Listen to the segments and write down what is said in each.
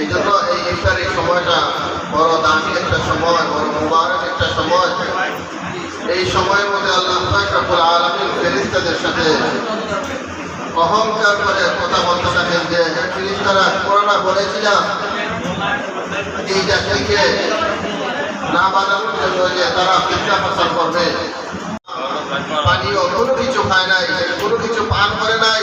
এই জন্য এই ইফতার এই সময়টা বড় দামি একটা সময়, বড় মুবারক একটা সময়। এই সময়ের মধ্যে আল্লাহ রাব্বুল আলামিন ফেরেশতাদের সাথে অহংকার করে কথা বলতে থাকেন যে ফেরেশতারা কোরআনা বলেছিলাম এই জাতিকে না বানানোর জন্য যে তারা ফিতনা ফসল করবে। পানীয় কোনো কিছু খায় নাই, কোনো কিছু পান করে নাই।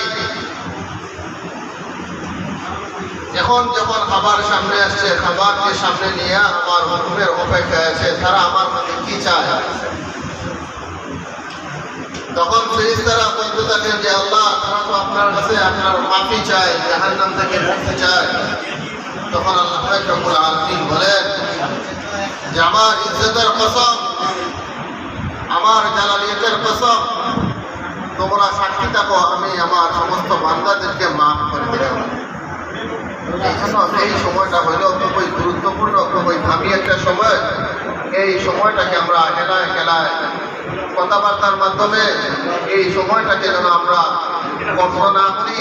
এখন যখন খাবার সামনে আসছে, খাবারকে সামনে নিয়ে আমার হুকুমের অপেক্ষায় আছে, তারা আমার কাছে কি চায়? তখন ফেরিস্তারা বলতে থাকেন যে, আল্লাহ, তারা তো আপনার কাছে আপনার মাফি চায়, জাহান্নাম থেকে মুক্তি চায়। তখন আল্লাহ রব্বুল আলামিন বলেন যে, আমার ইজ্জতের কসম, আমার জালালিয়তের কসম, তোমরা সাক্ষী থাকো, আমি আমার সমস্ত বান্দাদেরকে দিলাম এই সময়টা হইল খুবই গুরুত্বপূর্ণ খুবই দামি একটা সময়। এই সময়টাকে আমরা খেলায় খেলায় কথাবার্তার মাধ্যমে এই সময়টাকে যেন আমরা নষ্ট না করি,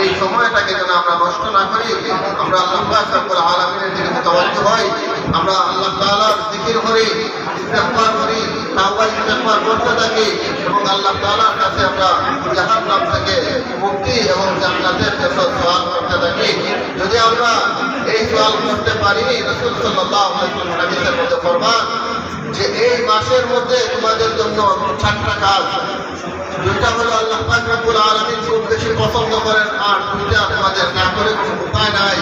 এই সময়টাকে যেন আমরা নষ্ট না করি, আমরা আল্লাহ সকল আলমিনের দিকে হই, আমরা আল্লাহ তাআলার জিকির করি, ইস্তেগফার করি, তাওবা ইস্তেগফার করতে থাকি এবং আল্লাহ তাআলার কাছে আমরা জাহান্নাম থেকে মুক্তি আমরা এই সওয়াল করতে পারি। রাসূল সাল্লাল্লাহু আলাইহি মধ্যে ফরমান যে এই মাসের মধ্যে তোমাদের জন্য চারটা কাজ। দুইটা হলো আল্লাহ পাক রব্বুল আলামিন খুব বেশি পছন্দ করেন আর দুইটা তোমাদের না করে কোনো উপায় নাই।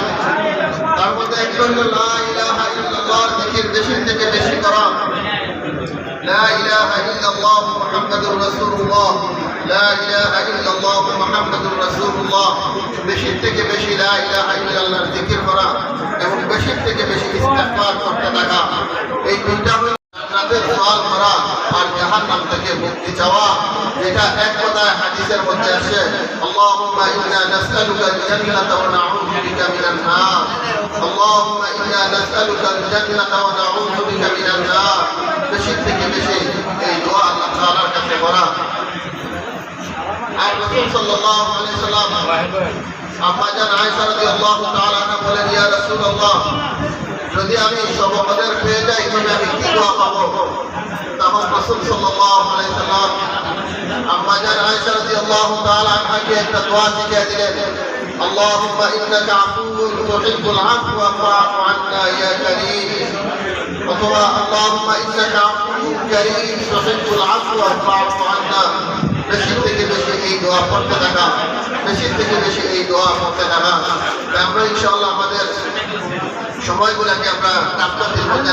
তার মধ্যে একজন হলো লা ইলাহা ইল্লাল্লাহ জিকির বেশি থেকে বেশি করা। লা ইলাহা ইল্লাল্লাহ মুহাম্মাদুর রাসূলুল্লাহ। লা ইলাহা আল্লাহ মোহাম্মদুর রাসুল্লাহ বেশির থেকে বেশি বেশির থেকে বেশি এই দোয়া আল্লাহ কাছে করা। রাসূল সাল্লাল্লাহু আলাইহি সাল্লাম আম্মাজান আয়েশা রাদিয়াল্লাহু তাআলা আনহা বলেন ইয়া রাসূলুল্লাহ যদি আমি সবকদের পেয়ে যাই তবে আমি কি দোয়া পাবো তখন রাসূল সাল্লাল্লাহু আলাইহি সাল্লাম আম্মাজান আয়েশা রাদিয়াল্লাহু তাআলা আনহাকে একটা দোয়া শিখিয়ে দিলেন اللهم انك عفو تحب العفو فاعف عنا يا كريم অথবা اللهم انك عفو كريم تحب العفو فاعف দোয়া পড়তে থাকা। বেশি থেকে বেশি এই দোয়া করতে থাকা। আমরা ইনশাআল্লাহ আমাদের সময়গুলোকে আমরা ডাক্তারদের মধ্যে